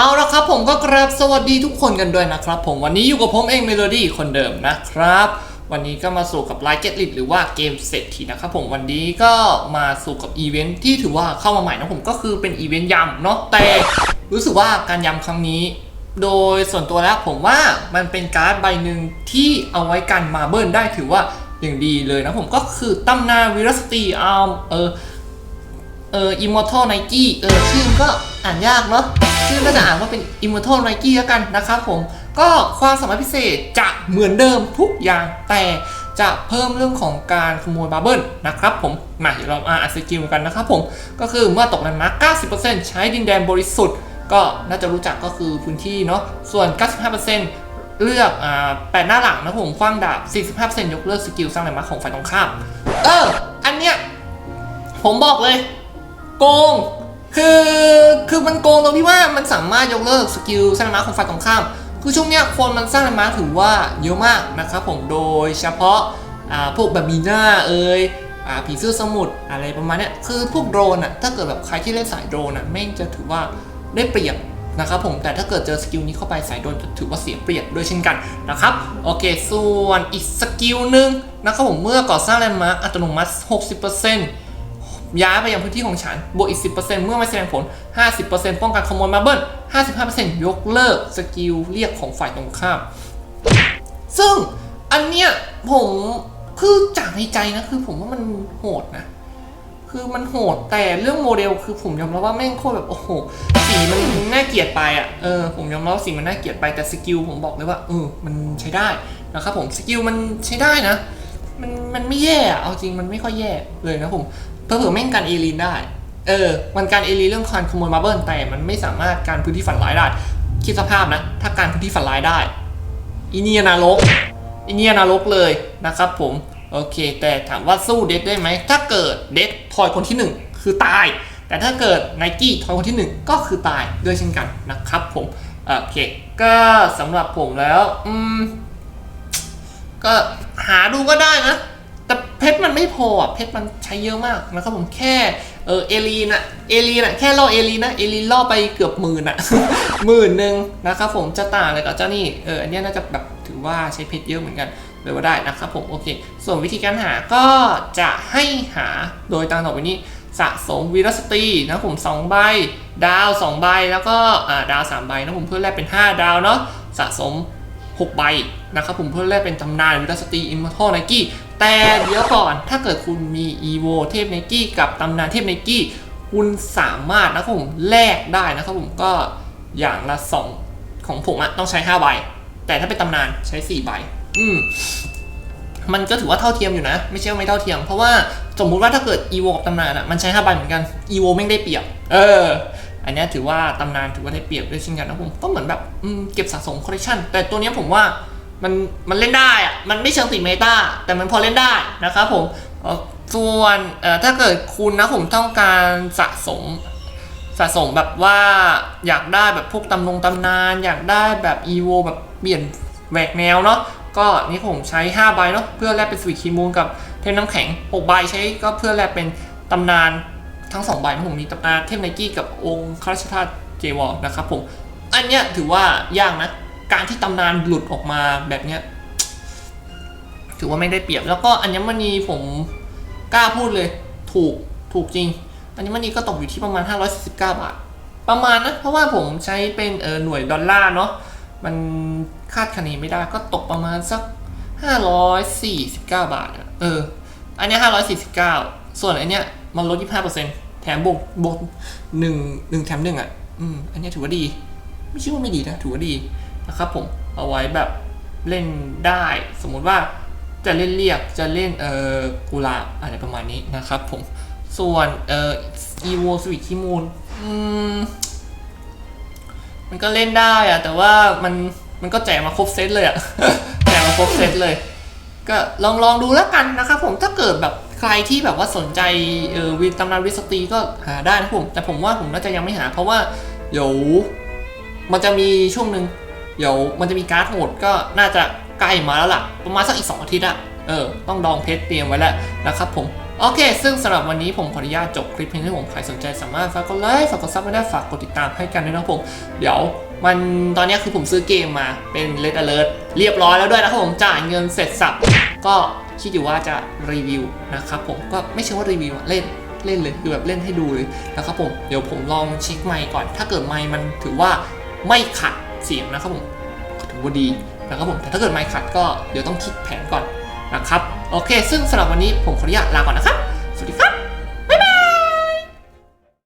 เอาละครับผมก็กราบสวัสดีทุกคนกันด้วยนะครับผมวันนี้อยู่กับผมเองเมโลดี้คนเดิมนะครับ วันนี้ก็มาสู่กับไล k ์เก็ตลิหรือว่าเกมเศรษฐีนะครับผมวันนี้ก็มาสู่กับอีเวนท์ที่ถือว่าเข้ามาใหม่นะผมก็คือเป็นอีเวนต์ยำเนาะแต่รู้สึกว่าการยำครั้งนี้ โดยส่วนตัวแล้วผมว่ามันเป็นการ์ดใบหนึ่งที่เอาไว้กันมาเบิลได้ถือว่าอย่างดีเลยนะผมก็คือตำนาวิรัสตีอาร์มเออเออ Immortal Nike เออชื่อก็อ่านยากเนาะ ชื่อก็จะอ่านว่าเป็น Immortal Nike แล้วกันนะครับผม ก็ความสามารถพิเศษจะเหมือนเดิมทุกอย่างแต่จะเพิ่มเรื่องของการขโมยบับเบิลนะครับผม มาเดี๋ยวเรามาอ่านสกิลกันนะครับผม ก็คือเมื่อตกแลนด์มาร์ค90%ใช้ดินแดนบริสุทธิ์ ก็น่าจะรู้จักก็คือพื้นที่เนาะ ส่วน 95%เลือกอ่าแปดหน้าหลังนะผมคว้างดาบ 45%ยกเลิกสกิลสร้างแลนด์มาร์คของฝ่ายตรงข้าม เออ อันเนี้ยผมบอกเลย โกง คือคือมันโกงตรงที่ว่ามันสามารถยกเลิกสกิลสร้างแลมาร์คของฝ่ายตรงข้าม คือช่วงเนี้ยคนมันสร้างแลมาร์คถือว่าเยอะมากนะครับผมโดยเฉพาะอ่าพวกแบบมีหน้าเอ่ยอ่าผีเสื้อสมุทรอะไรประมาณเนี้ยคือพวกโดรนอะถ้าเกิดแบบใครที่เล่นสายโดรนอะแม่งจะถือว่าได้เปรียบนะครับผมแต่ถ้าเกิดเจอสกิลนี้เข้าไปสายโดนจะถือว่าเสียเปรียบด้วยเช่นกันนะครับโอเค ส่วนอีกสกิลหนึ่งนะครับผมเมื่อก่อสร้างแลนด์มาร์คอัตโนมัติ 60% ย้ายไปยังพื้นที่ของฉัน บวกอีก 10%เมื่อไม่แสดงผล 50%ป้องกันขโมยมาเบิล55%ยกเลิกสกิลเรียกของฝ่ายตรงข้าม ซึ่งอันเนี้ยผมคือจากในใจนะ คือผมว่ามันโหดนะ คือมันโหดแต่เรื่องโมเดลคือผมยอมรับว่าแม่งโคตรแบบ โอ้โห สีมันน่าเกลียดไปอะเออผมยอมรับว่าสีมันน่าเกลียดไปแต่สกิลผมบอกเลยว่าเออมันใช้ได้นะครับผมสกิลมันใช้ได้นะ มันมันไม่แย่อะเอาจริงมันไม่ค่อยแย่เลยนะผมเผื่อๆแม่งกันเอลีนได้ เออ มันการเอลีเรื่องการขโมยมาเบิลแต่มันไม่สามารถการพื้นที่ฝันร้ายได้ คิดสภาพนะ ถ้าการพื้นที่ฝันร้ายได้อีเนียนารกอีเนียนารกเลยนะครับผม โอเค แต่ถามว่าสู้เดดได้ไหม ถ้าเกิดเดดทอยคนที่หนึ่งคือตาย แต่ถ้าเกิดไนกี้ทอยคนที่หนึ่งก็คือตายด้วยเช่นกันนะครับผม โอเค ก็สำหรับผมแล้ว อืม ก็หาดูก็ได้นะ แต่เพชรมันไม่พออะเพชรมันใช้เยอะมากนะครับผมแค่เออเอลีนอะเอลีนอะแค่ล่อเอลีนนะเอลีนล่อไปเกือบหมื่นอะหมื่นหนึ่งนะครับผมจะต่างอะไรกับเจ้านี่เอออันนี้น่าจะแบบถือว่าใช้เพชรเยอะเหมือนกันเลยว่าได้นะครับผมโอเค ส่วนวิธีการหาก็จะให้หาโดยตามต่อไปนี้สะสมวีรสตรีนะผม2ใบดาว 2 ใบแล้วก็ดาว 3 ใบนะผมเพื่อแลกเป็น 5 ดาวเนาะสะสม 6 ใบนะครับผมเพื่อแลกเป็นตำนานวิลสตีอิมมอร์ทัลไนกี้แต่เดี๋ยวก่อนถ้าเกิดคุณมี EVO เทพไนกี้กับตำนานเทพไนกี้คุณสามารถนะครับผมแลกได้นะครับผมก็อย่างละ 2 ของผมอะต้องใช้ 5 ใบ แต่ถ้าเป็นตำนานใช้ 4 ใบ อืมมันก็ถือว่าเท่าเทียมอยู่นะ ไม่ใช่ว่าไม่เท่าเทียม เพราะว่าสมมุติว่าถ้าเกิด EVO กับตำนานอะมันใช้5ใบเหมือนกัน EVO ไม่งได้เปรียบ เออ อันนี้ถือว่าตำนานถือว่าได้เปรียบด้วยเช่นกันนะผมก็เหมือนแบบเก็บสะสมคอลเลคชันแต่ตัวนี้ผมว่ามันมันเล่นได้อะมันไม่เชิงติดเมตาแต่มันพอเล่นได้นะครับผมส่วนถ้าเกิดคุณนะผมต้องการสะสมสะสมแบบว่าอยากได้แบบพวกตำนงตำนาน อยากได้แบบ EVO แบบเปลี่ยนแหวกแนวเนาะก็นี่ผมใช้ 5 ใบเนาะเพื่อแลกเป็นสวิตคีมูลกับเทพน้ำแข็ง 6 ใบใช้ก็เพื่อแลกเป็นตำนาน ทั้ง2ใบนะผมมีตำนานเทพไนกี้กับองค์คราชธาตุเจวอลนะครับผม อันเนี้ยถือว่ายากนะ การที่ตำนานหลุดออกมาแบบเนี้ยถือว่าไม่ได้เปรียบ แล้วก็อัญมณีผมกล้าพูดเลย ถูกถูกจริง อัญมณีก็ตกอยู่ที่ประมาณ 549 บาท ประมาณนะ เพราะว่าผมใช้เป็นเออหน่วยดอลลาร์เนาะมันคาดคะเนไม่ได้ก็ตกประมาณสัก 549 บาท เออ อันเนี้ย549 ส่วนอันเนี้ย มันลด25%แถมบวกบวกหนึ่งหนึ่งแถมหนึ่งอะ อืม อันนี้ถือว่าดี ไม่ใช่ว่าไม่ดีนะ ถือว่าดีนะครับผมเอาไว้แบบเล่นได้ สมมุติว่าจะเล่นเรียกจะเล่นเอ่อกุลาอะไรประมาณนี้นะครับผม ส่วนเอ่อ evo switch ที่มูลอืมมันก็เล่นได้อะแต่ว่ามันมันก็แจกมาครบเซตเลยอะแจกมาครบเซตเลย ก็ลองลองดูแล้วกันนะครับผมถ้าเกิดแบบ ใครที่แบบว่าสนใจเออวิตำนานวิสตีก็หาได้นะผม แต่ผมว่าผมน่าจะยังไม่หา เพราะว่าเดี๋ยวมันจะมีช่วงหนึ่งเดี๋ยวมันจะมีการ์ดโหดก็น่าจะใกล้มาแล้วล่ะ ประมาณสักอีก 2 อาทิตย์อะเออ ต้องดองเพชรเตรียมไว้แล้วนะครับผม โอเค ซึ่งสำหรับวันนี้ผมขออนุญาตจบคลิปเพียงเท่านี้ผมใครสนใจสามารถฝากกดไลค์ฝากกดซับไม่ได้ฝากกดติดตามให้กันด้วยนะผม เดี๋ยวมันตอนนี้คือผมซื้อเกมมาเป็น Red Alert เรียบร้อยแล้วด้วยนะครับผมจ่ายเงินเสร็จสับก็ คิดอยู่ว่าจะรีวิวนะครับผมก็ไม่ใช่ว่ารีวิวเล่นเล่นเลยคือแบบเล่นให้ดูเลยนะครับผมเดี๋ยวผมลองเช็คไมค์ก่อน ถ้าเกิดไมค์มันถือว่าไม่ขัดเสียงนะครับผมถือว่าดีนะครับผมแต่ถ้าเกิดไมค์ขัดก็เดี๋ยวต้องคิดแผนก่อนนะครับโอเค ซึ่งสำหรับวันนี้ผมขออนุญาตลาก่อนนะครับ